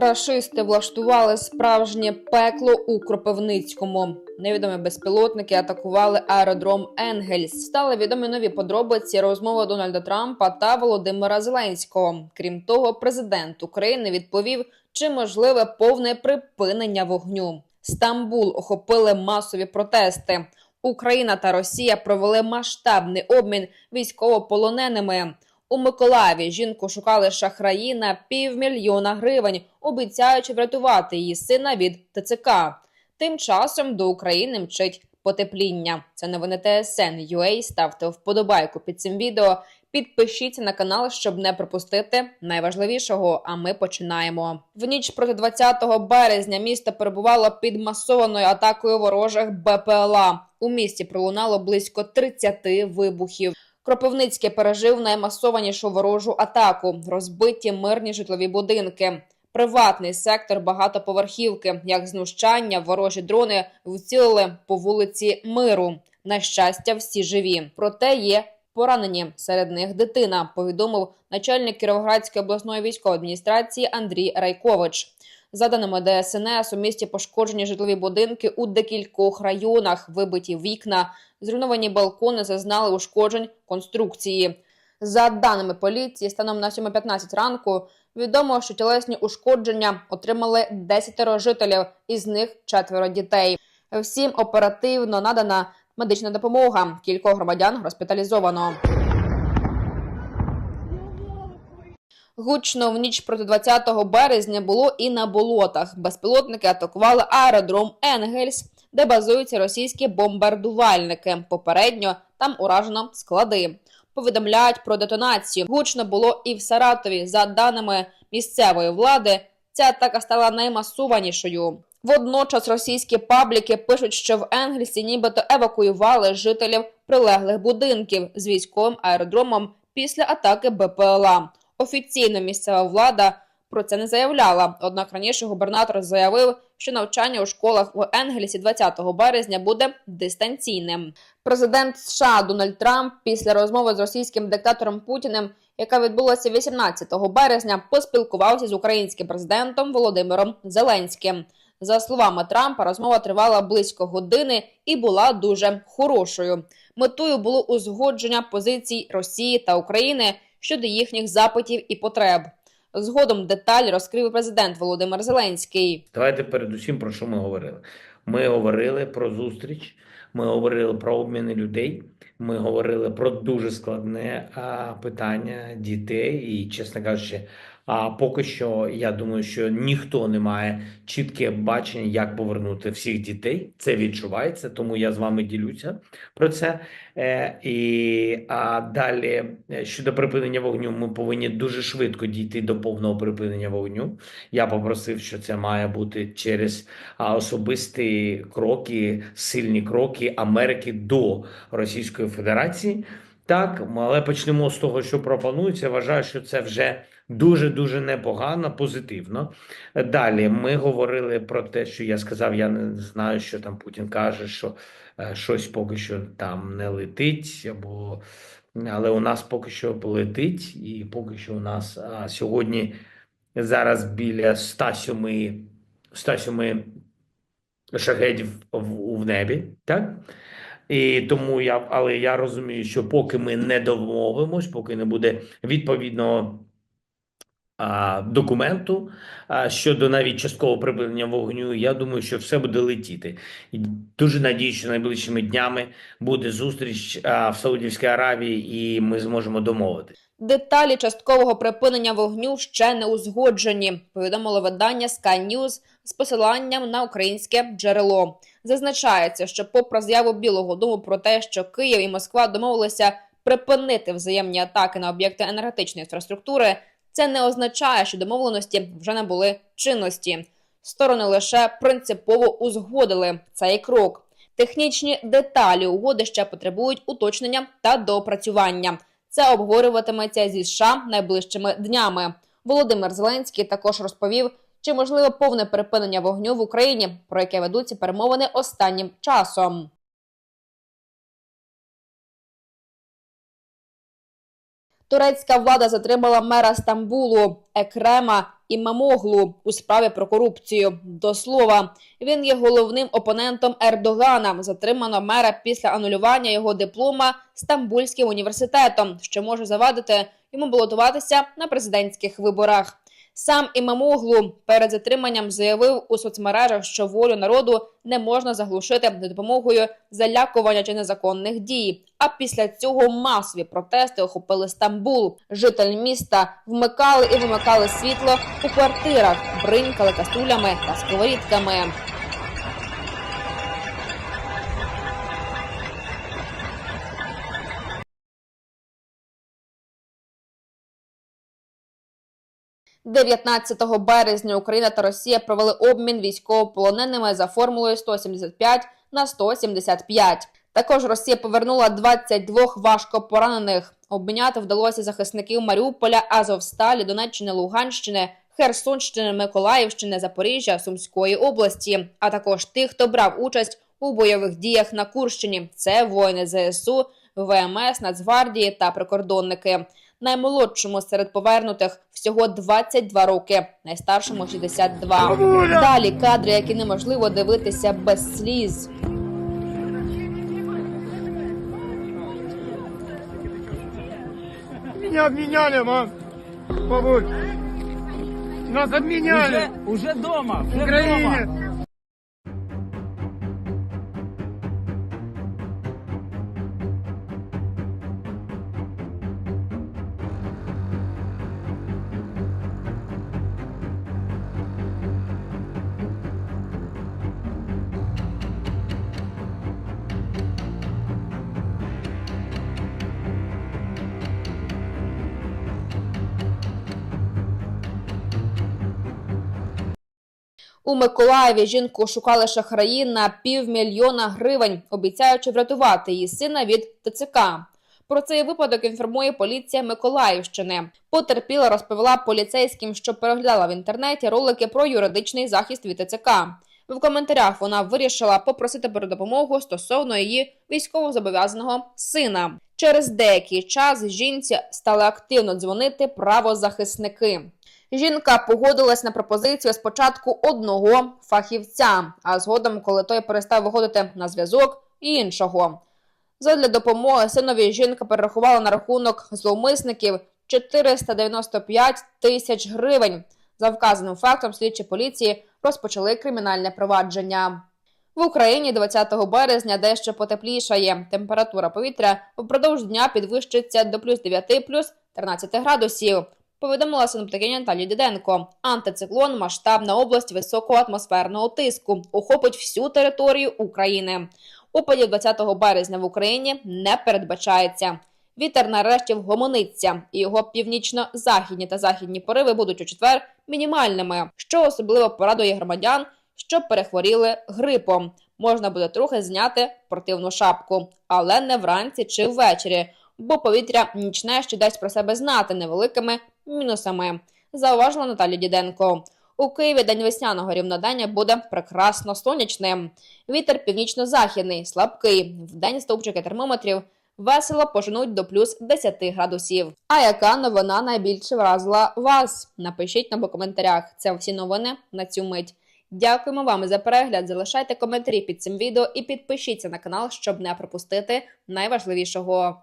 Рашисти влаштували справжнє пекло у Кропивницькому. Невідомі безпілотники атакували аеродром Енгельс. Стали відомі нові подробиці розмови Дональда Трампа та Володимира Зеленського. Крім того, президент України відповів, чи можливе повне припинення вогню. Стамбул охопили масові протести. Україна та Росія провели масштабний обмін військовополоненими. У Миколаєві жінку шукали шахраї на півмільйона гривень, обіцяючи врятувати її сина від ТЦК. Тим часом до України мчить потепління. Це новини ТСН UA. Ставте вподобайку під цим відео. Підпишіться на канал, щоб не пропустити найважливішого. А ми починаємо. В ніч проти 20 березня місто перебувало під масованою атакою ворожих БПЛА. У місті пролунало близько 30 вибухів. Кропивницький пережив наймасованішу ворожу атаку, розбиті мирні житлові будинки. Приватний сектор багатоповерхівки, як знущання, ворожі дрони вцілили по вулиці Миру. На щастя, всі живі. Проте є поранені. Серед них дитина, повідомив начальник Кіровоградської обласної військової адміністрації Андрій Райкович. За даними ДСНС, у місті пошкоджені житлові будинки у декількох районах, вибиті вікна, зруйновані балкони зазнали ушкоджень конструкції. За даними поліції, станом на 7.15 ранку відомо, що тілесні ушкодження отримали 10 жителів, із них четверо дітей. Всім оперативно надана медична допомога. Кількох громадян госпіталізовано. Гучно в ніч проти 20 березня було і на болотах. Безпілотники атакували аеродром Енгельс, де базуються російські бомбардувальники. Попередньо там уражено склади. Повідомляють про детонацію. Гучно було і в Саратові. За даними місцевої влади, ця атака стала наймасованішою. Водночас російські пабліки пишуть, що в Енгельсі нібито евакуювали жителів прилеглих будинків з військовим аеродромом після атаки БПЛА. Офіційно місцева влада про це не заявляла. Однак раніше губернатор заявив, що навчання у школах у Енгельсі 20 березня буде дистанційним. Президент США Дональд Трамп після розмови з російським диктатором Путіним, яка відбулася 18 березня, поспілкувався з українським президентом Володимиром Зеленським. За словами Трампа, розмова тривала близько години і була дуже хорошою. Метою було узгодження позицій Росії та України щодо їхніх запитів і потреб. Згодом деталь розкрив президент Володимир Зеленський. Давайте передусім про що ми говорили. Ми говорили про зустріч, ми говорили про обміни людей. Ми говорили про дуже складне питання дітей, і, чесно кажучи, а поки що я думаю, що ніхто не має чітке бачення, як повернути всіх дітей. Це відчувається, тому я з вами ділюся про це. Е, і а далі е, щодо припинення вогню, ми повинні дуже швидко дійти до повного припинення вогню. Я попросив, що це має бути через особисті кроки, сильні кроки Америки до Російської Федерації. Так, але почнемо з того, що пропонується. Вважаю, що це вже дуже дуже непогано, позитивно. Далі ми говорили про те, що я сказав. Я не знаю, що там Путін каже, що е, щось поки що там не летить, або але у нас поки що летить, і поки що у нас а, сьогодні зараз біля 107, 107 шахедів в, в небі, так? І тому я, але я розумію, що поки ми не домовимось, поки не буде відповідного а, документу а, щодо навіть часткового припинення вогню, я думаю, що все буде летіти. І дуже надію, що найближчими днями буде зустріч а, в Саудівській Аравії, і ми зможемо домовити. Деталі часткового припинення вогню ще не узгоджені. Повідомило видання Sky News з посиланням на українське джерело. Зазначається, що, попри заяву Білого Дому про те, що Київ і Москва домовилися припинити взаємні атаки на об'єкти енергетичної інфраструктури, це не означає, що домовленості вже не були чинності. Сторони лише принципово узгодили цей крок. Технічні деталі угоди ще потребують уточнення та доопрацювання. Це обговорюватиметься зі США найближчими днями. Володимир Зеленський також розповів, чи можливе повне припинення вогню в Україні, про яке ведуться перемовини останнім часом. Турецька влада затримала мера Стамбулу Екрема Імамоглу у справі про корупцію. До слова, він є головним опонентом Ердогана. Затримано мера після анулювання його диплома Стамбульським університетом, що може завадити йому балотуватися на президентських виборах. Сам Імамоглу перед затриманням заявив у соцмережах, що волю народу не можна заглушити за допомогою залякування чи незаконних дій. А після цього масові протести охопили Стамбул. Житель міста вмикали і вимикали світло у квартирах, бринькали кастулями та сковорідками. – 19 березня Україна та Росія провели обмін військовополоненими за формулою 175 на 175. Також Росія повернула 22 важко поранених. Обміняти вдалося захисників Маріуполя, Азовсталі, Донеччини, Луганщини, Херсонщини, Миколаївщини, Запоріжжя, Сумської області, а також тих, хто брав участь у бойових діях на Курщині. Це воїни ЗСУ, ВМС, Нацгвардії та прикордонники. Наймолодшому серед повернутих всього 22 роки, найстаршому 62. Далі кадри, які неможливо дивитися без сліз. Меня обменяли, мам. Бабуль. Нас обменяли. Уже, уже дома, В Украине. У Миколаєві жінку шукали шахраї на півмільйона гривень, обіцяючи врятувати її сина від ТЦК. Про цей випадок інформує поліція Миколаївщини. Потерпіла розповіла поліцейським, що переглядала в інтернеті ролики про юридичний захист від ТЦК. В коментарях вона вирішила попросити про допомогу стосовно її військовозобов'язаного сина. Через деякий час жінці стали активно дзвонити правозахисники. Жінка погодилась на пропозицію спочатку одного фахівця, а згодом, коли той перестав виходити на зв'язок, іншого. Задля допомоги синові жінка перерахувала на рахунок зловмисників 495 тисяч гривень. За вказаним фактом слідчі поліції розпочали кримінальне провадження. В Україні 20 березня дещо потеплішає. Температура повітря впродовж дня підвищиться до плюс 9, плюс 13 градусів. Повідомила синоптикиня Наталія Діденко. Антициклон масштабна область високого атмосферного тиску охопить всю територію України. Опадів 20 березня в Україні не передбачається. Вітер нарешті вгомониться, і його північно-західні та західні пориви будуть у четвер мінімальними, що особливо порадує громадян, що перехворіли грипом. Можна буде трохи зняти спортивну шапку, але не вранці чи ввечері, бо повітря нічне ще дасть про себе знати невеликими мінусами. Зауважила Наталя Діденко. У Києві день весняного рівнодення буде прекрасно сонячним. Вітер північно-західний, слабкий. Вдень стовпчики термометрів весело поженуть до плюс 10 градусів. А яка новина найбільше вразила вас? Напишіть нам у коментарях. Це всі новини на цю мить. Дякуємо вам за перегляд. Залишайте коментарі під цим відео і підпишіться на канал, щоб не пропустити найважливішого.